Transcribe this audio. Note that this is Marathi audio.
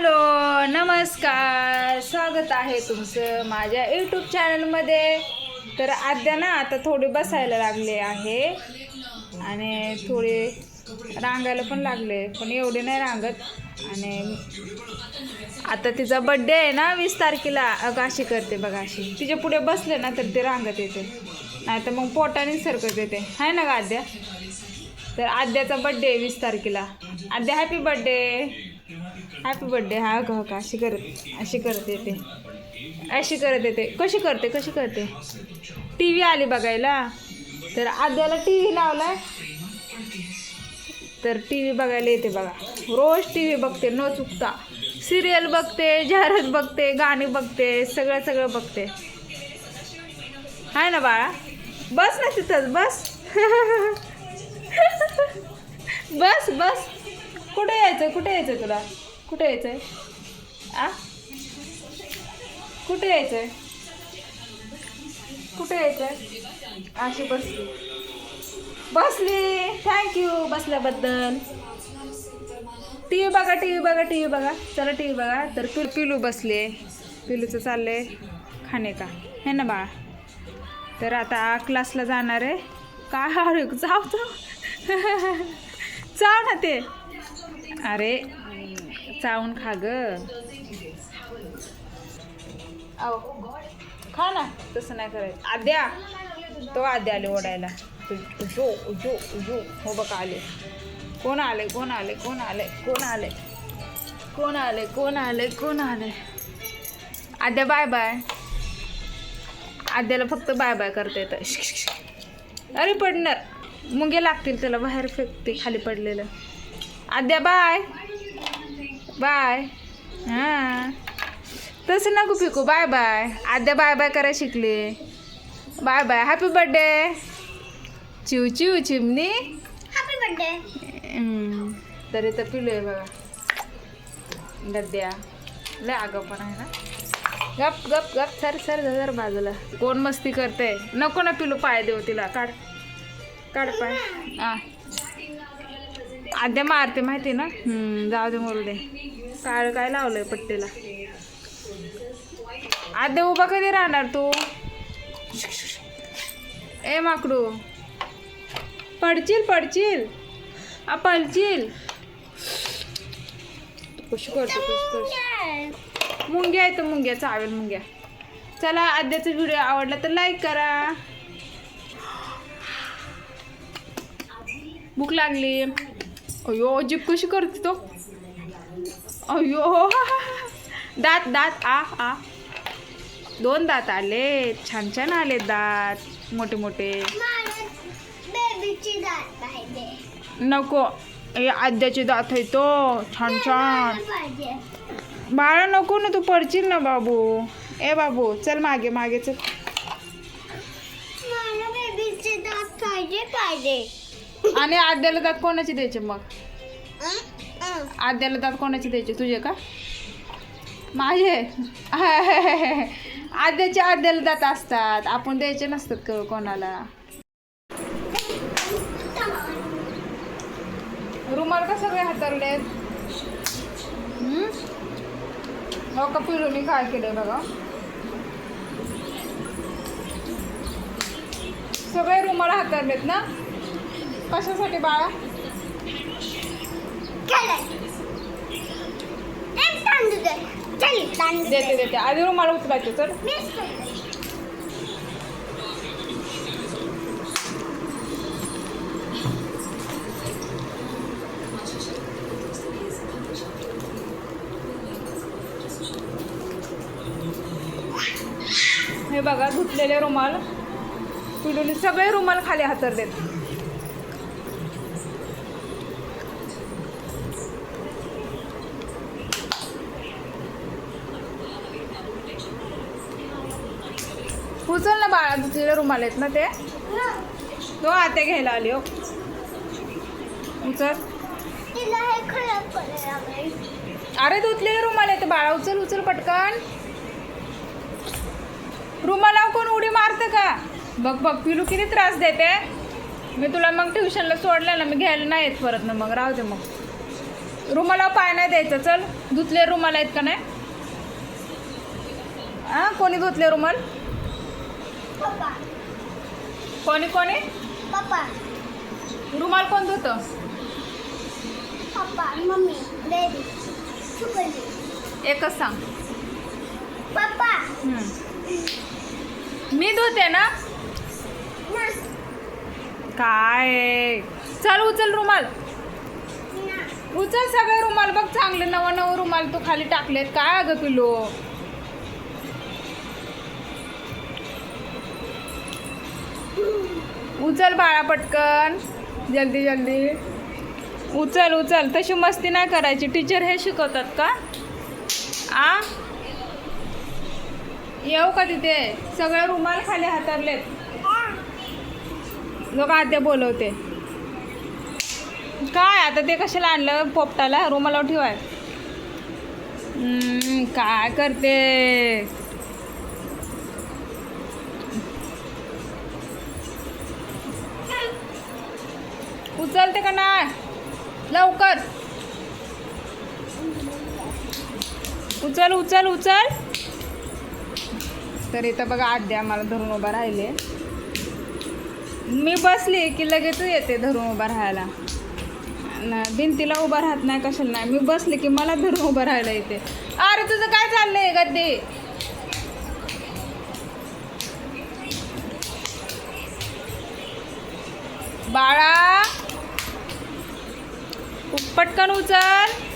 हॅलो नमस्कार. स्वागत आहे तुमचं माझ्या यूट्यूब चॅनलमध्ये तर आद्या ना आता थोडी बसायला लागले आहे. आणि थोडी रांगायला पण लागले पण एवढे नाही रांगत. आणि आता तिचा बड्डे आहे ना वीस तारखेला. अगं अशी करते बघा अशी. तिच्या पुढे बसले ना तर ते रांगत येते. नाही तर मग पोटाने सरकत येते. आहे ना ग आद्या? तर आद्याचा बड्डे आहे वीस तारखेला. Aadya happy birthday happy birthday हा का का अशी करत अशी करते ते अशी करत येते. कशी करते कशी करते? टी व्ही आली बघायला. तर आद्याला टी व्ही लावलाय. तर टी व्ही बघायला येते बघा. रोज टी व्ही बघते न चुकता. सिरियल बघते जाहिरात बघते गाणी बघते सगळं सगळं बघते. आहे ना बाळा? बस ना तिथंच बस. बस बस. कुठे यायचं कुठे यायचं तुला? कुठे आहे आ? कुठे आहे कुठे यायचं आहे अशी बसली. बसली. थँक्यू बसल्याबद्दल. टी व्ही बघा टी व्ही बघा टी व्ही बघा. चला टी व्ही बघा. तर पिल पिलू बसले. पिलूचं चाललंय खाणे का? हे ना बाळा. तर आता क्लासला जाणार आहे. काय अरे जाऊ तो जाऊ ना ते. अरे चावून खा ग. खा ना. तसं नाही करायचं. आद्या. तो आद्या आले ओढायला जो जो जो. हो बघा आले. कोण आले कोण आले कोण आले कोण आले? कोण आले कोण आले कोण आले? आद्या बाय बाय. आद्याला फक्त बाय बाय करता येतं. अरे पडणार. मुंगे लागतील त्याला बाहेर फेकते खाली पडलेलं. आद्या बाय. बाय. हां. तसं नको Piku. Bye bye. Aadya bye bye करायला शिकले. Bye bye. हॅपी बर्थडे चिव चिव चिमणी. हॅपी बर्थडे तर इथं पिलो आहे बघा. गद्द्या लय आगाव पण आहे ना. गप गप गप. सर सर जर बाजूला. कोण मस्ती करते नको ना पिलू पाय देऊ तिला. काढ. काढ पाय. हा. आद्या मारते माहिती ना? जाऊ दे मरू दे. काळ काय लावलंय पट्टीला? आद्या उभा कधी राहणार तू? ए माकडू. पडशील पडशील आ पडशील कशी करतो कशी मुंग्या तर मुंग्या चावेल मुंग्या. चला आद्याचा व्हिडिओ आवडला तर लाईक करा. भूक लागली. अयो जीप कशी करते तो. अयो. दात दात. आ आ. दोन दात आले. छान छान आले दात. मोठे मोठे. नको. ए आद्याचे दात आहे तो. छान छान. बाळा नको ना तू पडशील ना बाबू. ए बाबू चल मागे मागे चल. पाहिजे. आणि आद्याला दात कोणाचे द्यायचे मग? आद्याला दात कोणाचे द्यायचे? तुझे का? माझे? आद्याचे आद्याला दात असतात. आपण द्यायचे नसतात कोणाला. रुमाल का सगळे हातरले हो का पिलूनी काय केलं बघा. सगळे रुमाल हातरलेत ना? कशासाठी बाळा. देते देते. आधी रुमाल उचलायचे तर. हे बघा धुतलेले रुमाल. पिलूने सगळे रुमाल खाली हातरलेत. उचल ना बाळा धुतलेले रुमाल आहेत ना ते. तो आत्या घ्यायला आली हो. उचल. अरे धुतलेले रुमाल आहेत बाळा उचल उचल पटकन. रुमालावर कोण उडी मारतं का? बघ बघ पिलू किती त्रास देते. मी तुला मग ट्युशनला सोडलं ना मी घ्यायला नाही येत परत ना मग राहू दे मग. रुमाला पाय नाही द्यायचं चल. धुतले रुमाल आहेत का नाही? हा कोणी धुतले रुमाल? पप्पा कोणी कोणी? पप्पा. रुमाल कोण धुतं? पप्पा मम्मी सुकली एकच सांग. पप्पा. मी धुते ना? काय? चल उचल रुमाल. उचल सगळे रुमाल बघ चांगले नवं नवं रुमाल तू खाली टाकलेत. काय अगं पिलो उचल बाळा पटकन. जल्दी जल्दी. उचल उचल. तशी मस्ती नाही करायची. टीचर हे शिकवतात का? आ? येऊ का तिथे? सगळं रुमाल खाली हातरलेत. लोक आद्या बोलवते. काय आता ते कशाला आणलं? पोपटाला? रुमालावर ठेवाय. काय करते उचलते का नाही? लवकर. उचल उचल उचल. तर इथं बघा द्या मला धरून उभा राहिले. मी बसली की लगेच येते धरून उभा राहायला. भिंतीला उभा राहत नाही कशाला नाही. मी बसले की मला धरून उभं राहायला येते. अरे तुझं काय चाललंय गद्दे बाळा! पटकन उचल.